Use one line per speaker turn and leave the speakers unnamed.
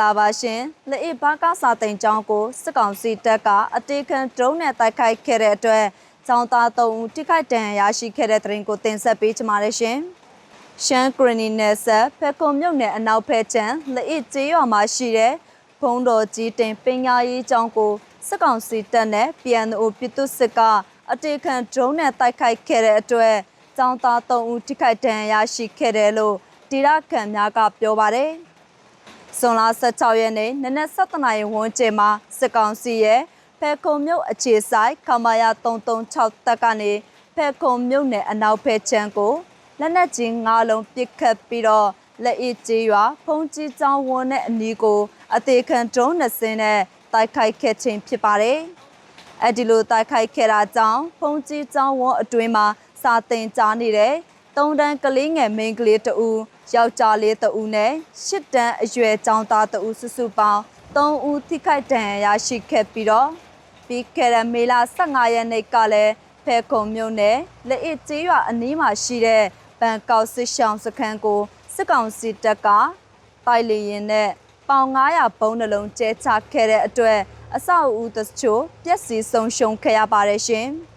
လာပါရှင်လက်အေဘာကစာတိန်ကျောင်းကိုစစ်ကောင်စီတပ်ကအတေခံဒရုန်းနဲ့တိုက်ခိုက်ခဲ့တဲ့အတွက်ကျောင်းသား3ဦးထိခိုက်ဒဏ်ရာရရှိခဲ့တဲ့တဲ့ရင်ကိုတင်ဆက်ပေးကြပါရရှင်ရှမ်းဂရနီနယ်ဆက်ဖက်ကွန်မြုပ်နယ်အနောက်ဖက်ချမ်းလက်အေကျေးရွာမှာရှိတဲ့ဘုံတော်ကြီးတင်ပညာရေးကျောင်းကိုစစ်ကောင်စီတပ်နဲ့ PNO ပြည်သူစစ်ကအတေခံဒရုန်းနဲ့တိုက်ခိုက်ခဲ့တဲ့အတွက်ကျောင်းသား3ဦးထိခိုက်ဒဏ်ရာရရှိခဲ့တယ်လို့ဒေသခံများကပြောပါတယ် ဇွန်လ16ရက်နေ့နနက်7:00နာရီဝန်းကျင်မှာစစ်ကောင်စီရဲ့ဖဲခုံမြို့အခြေဆိုင်ခမာယာ336တပ်ကနေဖဲခုံမြို့နယ်အနောက်ဖက်ချမ်းကိုလက်နက်ကြီး၅လုံးပစ်ခတ်ပြီးတော့လက်အစ်ကြီးရွာဖုံးကြီးကျောင်းဝန်းနဲ့အနီးကို အသေးခံဒရုန်းနှစ်စင်းနဲ့တိုက်ခိုက်ခဲ့ခြင်းဖြစ်ပါတယ်။အဲ့ဒီလိုတိုက်ခိုက်ခဲ့တာကြောင့်ဖုံးကြီးကျောင်းဝန်းအတွင်းမှာစာတင်ကြားနေတဲ့ သုံးတန်းကလေးငယ်မိန်းကလေးတဦးယောက်ျားလေးတဦးနဲ့ရှစ်တန်းအရွယ်ကျောင်းသားတဦးစုစုပေါင်း3ဦးထိခိုက်ဒဏ်ရာရရှိခဲ့ပြီးတော့ပြီးခဲ့တဲ့မေလ15ရက်နေ့ကလည်းဖဲခုံမြို့နယ်လက်အစ်ကျေးရွာအနီးမှာရှိတဲ့ဘန်ကောက်စစ်ရှောင်းစခန်းကိုစစ်ကောင်စီတပ်ကပိုက်လီရင်နဲ့ပေါင်900ဘုံနှလုံးကျဲချခဲ့တဲ့အတွက်အဆောက်အဦတချို့ပျက်စီးဆုံးရှုံးခဲ့ရပါတယ်ရှင်။